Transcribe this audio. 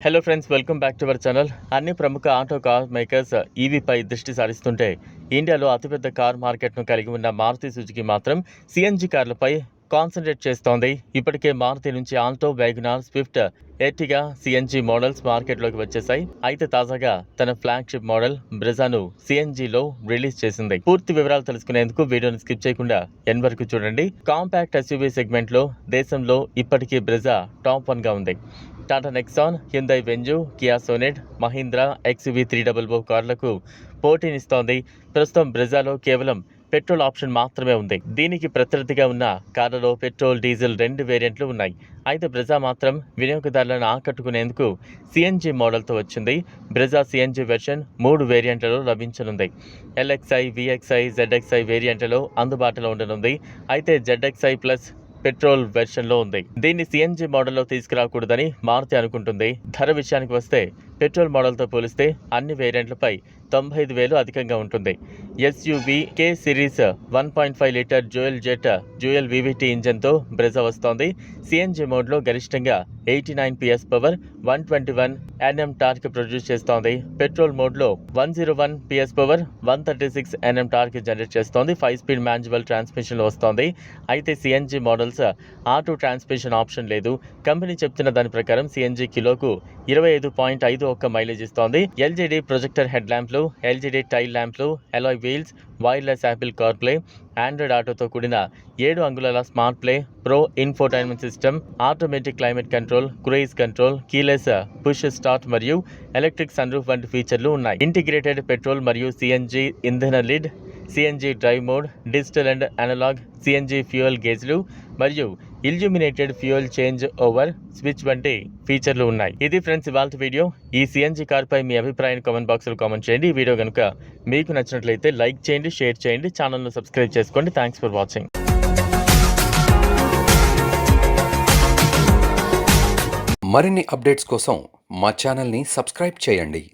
Hello friends welcome back to our channel అన్ని ప్రముఖ auto car makers ఈవీపై దృష్టి సారిస్తుంటే ఇండియాలో అతిపెద్ద కార్ మార్కెట్ను కలిగి ఉన్న మారుతి సుజుకి మాత్రం సిఎన్జి కార్లపై కాన్సన్ట్రేట్ చేస్తోంది. ఇప్పటికే మారుతి నుంచి Alto WagonR Swift Ertiga CNG models మార్కెట్లోకి వచ్చేసాయి అయితే తాజాగా తన ఫ్లాగ్షిప్ మోడల్ బ్రెజాను సిఎన్జిలో రిలీజ్ చేసింది. పూర్తి వివరాలు తెలుసుకునేందుకు వీడియోని స్కిప్ చేయకుండా ఎన్ వరకు చూడండి. కాంపాక్ట్ ఎస్యూవీ సెగ్మెంట్లో దేశంలో ఇప్పటికీ బ్రెజా టాప్ వన్గా ఉంది. Tata Nexon Hyundai Venue Kia Sonet Mahindra XUV three double O కార్లకు పోటీనిస్తోంది. ప్రస్తుతం బ్రెజాలో కేవలం పెట్రోల్ ఆప్షన్ మాత్రమే ఉంది. దీనికి ప్రత్యర్థిగా ఉన్న కార్లలో పెట్రోల్ డీజిల్ రెండు వేరియంట్లు ఉన్నాయి. అయితే బ్రెజా మాత్రం వినియోగదారులను ఆకట్టుకునేందుకు సిఎన్జి మోడల్తో వచ్చింది. Brezza C N G version మూడు వేరియంట్లలో లభించనుంది. L X I V X I Z X I వేరియంట్లలో అందుబాటులో ఉండనుంది. అయితే జెడ్ఎక్స్ఐ ప్లస్ పెట్రోల్ వెర్షన్లో ఉంది. దీన్ని సిఎన్జి మోడల్లో తీసుకురాకూడదని మారుతి అనుకుంటుంది. ధర విషయానికి వస్తే పెట్రోల్ మోడల్తో పోలిస్తే అన్ని వేరియంట్లపై తొంభై ఐదు వేలు అధికంగా ఉంటుంది. SUV K series one point five litre dual jet dual VVT ఇంజన్తో Brezza వస్తోంది. సిఎన్జి మోడ్లో గరిష్టంగా eighty nine PS power one twenty one NM torque produce చేస్తోంది. పెట్రోల్ మోడ్లో one zero one PS power one thirty six NM torque generate చేస్తోంది. Five speed manual transmission వస్తోంది. అయితే CNG models auto transmission option లేదు. Company చెప్తున్న దాని ప్రకారం CNG కిలోకు ఇరవై ఐదు పాయింట్ ఐదు ఒక్క మైలేజ్ ఇస్తోంది. ఎల్జీడీ ప్రొజెక్టర్ హెడ్ ల్యాంప్లు LED tail ల్యాంప్లు alloy wheels wireless Apple CarPlay Android ఆటోతో కూడిన ఏడు అంగుళాల smart play pro infotainment system automatic climate control cruise control keyless push start మరియు ఎలక్ట్రిక్ సన్రూఫ్ వంటి ఫీచర్లు ఉన్నాయి. ఇంటిగ్రేటెడ్ పెట్రోల్ మరియు సిఎన్జి ఇంధన lid CNG drive mode digital and analog CNG fuel గేజ్లు మరియు illuminated fuel change over switch వంటి ఫీచర్లు ఉన్నాయి. ఇది ఫ్రెండ్స్ ఇవాళ వీడియో ఈ సిఎన్జి కార్పై మీ అభిప్రాయాన్ని కామెంట్ బాక్స్లో కామెంట్ చేయండి. ఈ వీడియో కనుక మీకు నచ్చినట్లయితే లైక్ చేయండి షేర్ చేయండి ఛానల్ను సబ్స్క్రైబ్ చేసుకోండి. థ్యాంక్స్ ఫర్ వాచింగ్ మరిన్ని అప్డేట్స్ కోసం మా ఛానల్ని సబ్స్క్రైబ్ చేయండి.